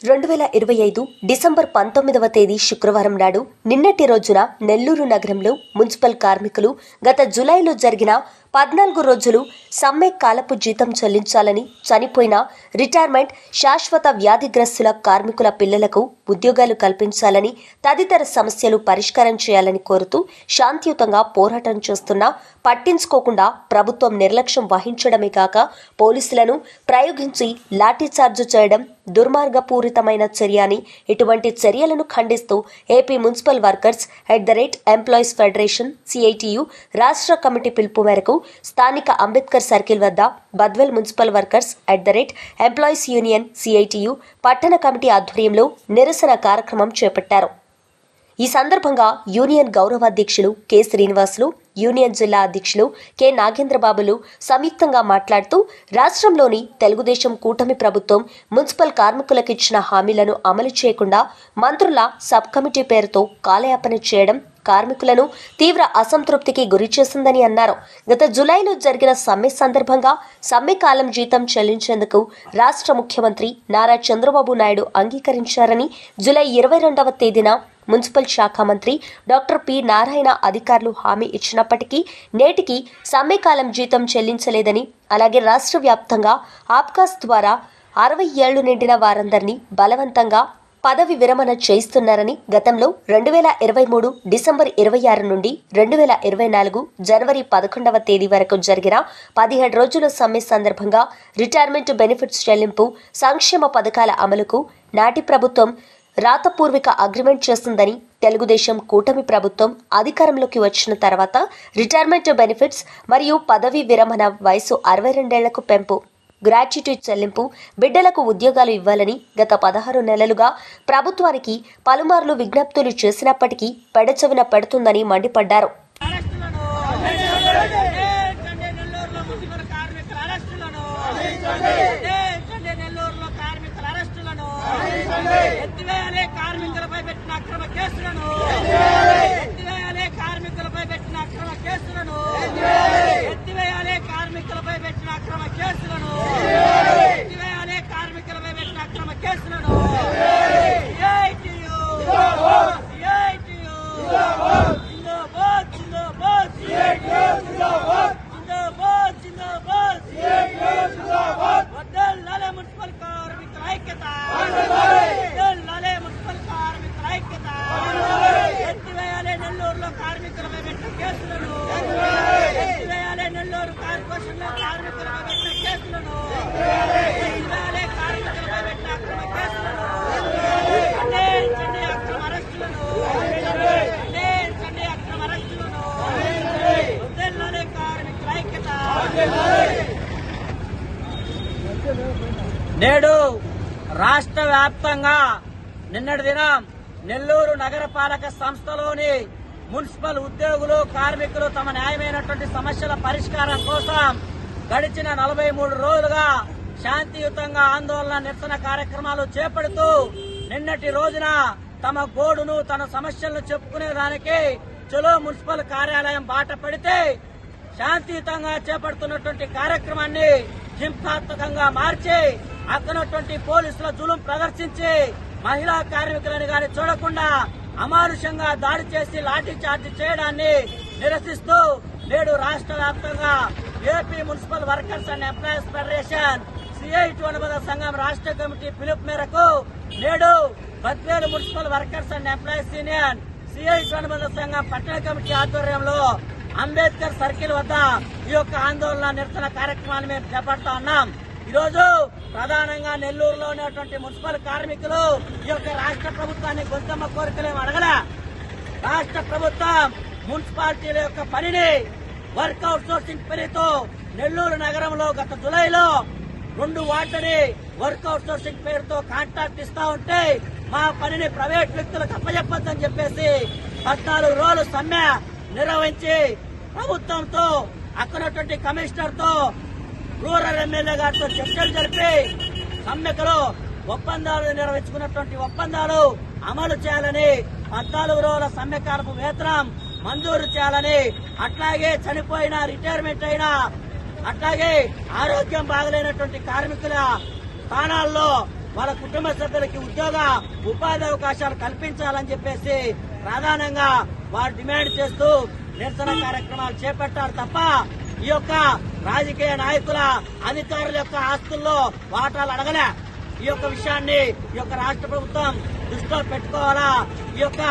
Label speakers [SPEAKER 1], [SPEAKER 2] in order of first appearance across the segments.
[SPEAKER 1] రెండు వేల ఇరవై ఐదు డిసెంబర్ పంతొమ్మిదవ తేదీ శుక్రవారం నాడు నిన్నటి రోజున నెల్లూరు నగరంలో మున్సిపల్ కార్మికులు గత జులైలో జరిగిన పద్నాలుగు రోజులు సమ్మె కాలపు జీతం చెల్లించాలని చనిపోయిన రిటైర్మెంట్ శాశ్వత వ్యాధిగ్రస్తుల కార్మికుల పిల్లలకు ఉద్యోగాలు కల్పించాలని తదితర సమస్యలు పరిష్కారం చేయాలని కోరుతూ శాంతియుతంగా పోరాటం చేస్తున్నా పట్టించుకోకుండా ప్రభుత్వం నిర్లక్ష్యం వహించడమే కాక పోలీసులను ప్రయోగించి లాఠీచార్జు చేయడం దుర్మార్గపూరితమైన చర్య అని ఇటువంటి చర్యలను ఖండిస్తూ AP municipal workers at the rate employees federation CITU రాష్ట్ర కమిటీ పిలుపు మేరకు స్థానిక అంబేద్కర్ సర్కిల్ వద్ద Badvel municipal workers at the rate employees union CITU పట్టణ కమిటీ ఆధ్వర్యంలో నిరసన కార్యక్రమం చేపట్టారు. ఈ సందర్భంగా యూనియన్ గౌరవాధ్యక్షులు కె శ్రీనివాసులు యూనియన్ జిల్లా అధ్యక్షులు కె నాగేంద్రబాబులు సంయుక్తంగా మాట్లాడుతూ రాష్ట్రంలోని తెలుగుదేశం కూటమి ప్రభుత్వం మున్సిపల్ కార్మికులకు ఇచ్చిన హామీలను అమలు చేయకుండా మంత్రుల సబ్ కమిటీ పేరుతో కాలయాపన చేయడం కార్మికులను తీవ్ర అసంతృప్తికి గురి చేసిందని అన్నారు. గత జులైలో జరిగిన సమ్మె సందర్భంగా సమ్మె కాలం జీతం చెల్లించేందుకు రాష్ట్ర ముఖ్యమంత్రి నారా చంద్రబాబు నాయుడు అంగీకరించారని జులై ఇరవై రెండవ తేదీన మున్సిపల్ శాఖ మంత్రి డాక్టర్ పి నారాయణ అధికారులు హామీ ఇచ్చినప్పటికీ నేటికి సమ్మెకాలం జీతం చెల్లించలేదని అలాగే రాష్ట్ర వ్యాప్తంగా ఆప్కాస్ ద్వారా అరవై ఏళ్ళు నిండిన వారందరినీ బలవంతంగా పదవి విరమణ చేయిస్తున్నారని గతంలో రెండు వేల ఇరవై మూడు డిసెంబర్ ఇరవై ఆరు నుండి రెండు వేల ఇరవై నాలుగు జనవరి పదకొండవ తేదీ వరకు జరిగిన పదిహేడు రోజుల సమ్మె సందర్భంగా రిటైర్మెంట్ బెనిఫిట్స్ చెల్లింపు సంక్షేమ పథకాల అమలుకు నాటి ప్రభుత్వం రాతపూర్వక అగ్రిమెంట్ చేస్తుందని తెలుగుదేశం కూటమి ప్రభుత్వం అధికారంలోకి వచ్చిన తర్వాత రిటైర్మెంట్ బెనిఫిట్స్ మరియు పదవీ విరమణ వయసు అరవై రెండేళ్ళకు పెంపు. గ్రాట్యుటీ చెల్లింపు బిడ్డలకు ఉద్యోగాలు ఇవ్వాలని గత పదహారు నెలలుగా ప్రభుత్వానికి పలుమార్లు విజ్ఞప్తులు చేసినప్పటికీ పెడచెవిన పెడుతుందని మండిపడ్డారు
[SPEAKER 2] అరెస్టులను చేయించండి నెల్లూరులో మున్సిపల్ కార్మికుల అరెస్టులను చేయించండి నెల్లూరులో కార్మికుల అరెస్టులను ఎత్తివేయాలి కార్మికులపై పెట్టిన అక్రమ కేసులను ఎత్తివేయాలి కార్మికులపై పెట్టిన అక్రమ కేసులను ఎత్తివేయాలి కార్మికులపై పెట్టిన అక్రమ కేసులను ఎత్తివేయాలి కార్మికులపై పెట్టిన అక్రమ కేసులను CITU. CITU. జిందాబాద్ జిందాబాద్ జిందాబాద్ జిందాబాద్ జిందాబాద్ వద్దల్లాలే మున్సిపల్ కార్మికుల ఐక్యత వద్దల్లాలే మున్సిపల్ కార్మికుల ఐక్యత ఎత్తివేయాలి నెల్లూరులో కార్మికులపై పెట్టిన కేసులను ఎత్తివేయాలి కార్మికులపై పెట్టిన కేసులను కార్మికులపై పెట్టిన అక్రమ కేసులను ఖండించండి అక్రమ అరెస్టులను ఖండించండి అక్రమ అరెస్టులను కార్మికుల ఐక్యత నేడు రాష్ట్ర వ్యాప్తంగా నిన్నటి దినం నెల్లూరు నగరపాలక సంస్థలోని మున్సిపల్ ఉద్యోగులు కార్మికులు తమ న్యాయమైనటువంటి సమస్యల పరిష్కారం కోసం గడిచిన నలభై మూడు రోజులుగా శాంతియుతంగా ఆందోళన నిరసన కార్యక్రమాలు చేపడుతూ నిన్నటి రోజున తమ గోడును తన సమస్యలను చెప్పుకునే దానికి చలో మున్సిపల్ కార్యాలయం బాట పడితే శాంతియుతంగా చేపడుతున్నటువంటి కార్యక్రమాన్ని హింసాత్మకంగా మార్చి అక్కనటువంటి పోలీసుల జులుం ప్రదర్శించి మహిళా కార్మికులను గాని చూడకుండా అమానుషంగా దాడి చేసి లాఠీ చార్జ్ చేయడాన్ని నిరసిస్తూ నేడు రాష్ట్ర వ్యాప్తంగా AP municipal workers and employees federation CIT అనుబంధ సంఘం రాష్ట్ర కమిటీ పిలుపు మేరకు నేడు Badvel municipal workers and employees union CIT అనుబంధ సంఘం పట్టణ కమిటీ ఆధ్వర్యంలో అంబేద్కర్ సర్కిల్ వద్ద ఈ యొక్క ఆందోళన నిరసన కార్యక్రమాన్ని మేము చేపడతా ఉన్నాం. ఈరోజు రోజు ప్రధానంగా నెల్లూరులో ఉన్నటువంటి మున్సిపల్ కార్మికులు ఈ యొక్క రాష్ట్ర ప్రభుత్వాన్ని గొంతమ్మ కోరికలేం అడగల? రాష్ట్ర ప్రభుత్వం మున్సిపాలిటీల యొక్క పనిని వర్క్ సోర్సింగ్ పేరుతో నెల్లూరు నగరంలో గత జులైలో రెండు వార్డుని వర్క్ సోర్సింగ్ పేరుతో కాంట్రాక్ట్ ఇస్తా ఉంటే మా పనిని ప్రైవేట్ వ్యక్తులకు అప్పచెప్పొద్దని చెప్పేసి పద్నాలుగు రోజులు సమ్మె నిర్వహించి ప్రభుత్వంతో అక్కడటువంటి కమిషనర్తో రూరల్ ఎమ్మెల్యే గారితో చర్చలు జరిపి సమ్మెకలో ఒప్పందాలు నిర్వహించుకున్నటువంటి ఒప్పందాలు అమలు చేయాలని పద్నాలుగు రోజుల సమ్మెకారపు వేతనం మంజూరు చేయాలని అట్లాగే చనిపోయిన రిటైర్మెంట్ అయిన అట్లాగే ఆరోగ్యం బాగలేనటువంటి కార్మికుల స్థానాల్లో వాళ్ళ కుటుంబ సభ్యులకి ఉద్యోగ ఉపాధి అవకాశాలు కల్పించాలని చెప్పేసి ప్రధానంగా వారు డిమాండ్ చేస్తూ నిరసన కార్యక్రమాలు చేపట్టారు తప్ప ఈ యొక్క రాజకీయ నాయకుల అధికారుల యొక్క ఆస్తుల్లో వాటాలు అడగలే. ఈ యొక్క విషయాన్ని ఈ యొక్క రాష్ట్ర ప్రభుత్వం దృష్టిలో పెట్టుకోవాలా? ఈ యొక్క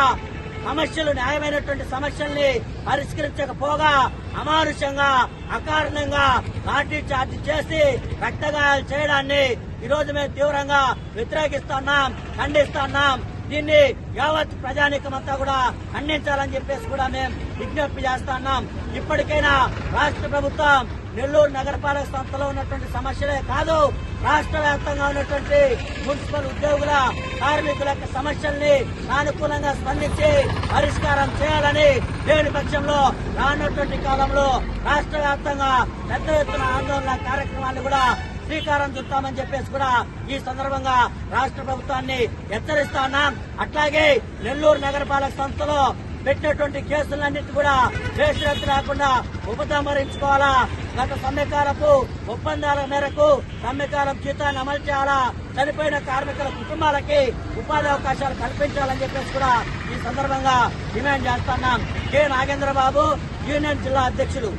[SPEAKER 2] సమస్యలు న్యాయమైనటువంటి సమస్యల్ని పరిష్కరించకపోగా అమానుషంగా అకారణంగా లాఠీ చార్జ్ చేసి రక్తగాయాలు చేయడాన్ని ఈరోజు మేము తీవ్రంగా వ్యతిరేకిస్తున్నాం ఖండిస్తున్నాం. దీన్ని యావత్ ప్రజానీకమంతా కూడా ఖండించాలని చెప్పేసి కూడా మేము విజ్ఞప్తి చేస్తున్నాం. ఇప్పటికైనా రాష్ట్ర ప్రభుత్వం నెల్లూరు నగరపాలక సంస్థలో ఉన్నటువంటి సమస్యలే కాదు రాష్ట్ర వ్యాప్తంగా ఉన్నటువంటి మున్సిపల్ ఉద్యోగుల కార్మికుల యొక్క సమస్యల్ని సానుకూలంగా స్పందించి పరిష్కారం చేయాలని లేని పక్షంలో రానున్నటువంటి కాలంలో రాష్ట్ర వ్యాప్తంగా పెద్ద ఎత్తున ఆందోళన కార్యక్రమాన్ని కూడా శ్రీకారం చుట్టామని చెప్పేసి కూడా ఈ సందర్భంగా రాష్ట్ర ప్రభుత్వాన్ని హెచ్చరిస్తా ఉన్నాం. అట్లాగే నెల్లూరు నగరపాలక సంస్థలో పెట్టినటువంటి కేసులన్నింటి కూడా బేషరత్తు రాకుండా ఉపసంహరించుకోవాలా? గత సమ్మెకాలపు ఒప్పందాల మేరకు సమ్మెకాలం జీతాన్ని అమలు చేయాలా? చనిపోయిన కార్మికుల కుటుంబాలకి ఉపాధి అవకాశాలు కల్పించాలని చెప్పేసి కూడా ఈ సందర్భంగా డిమాండ్ చేస్తున్నాం. కె. నాగేంద్రబాబు యూనియన్ జిల్లా అధ్యక్షులు.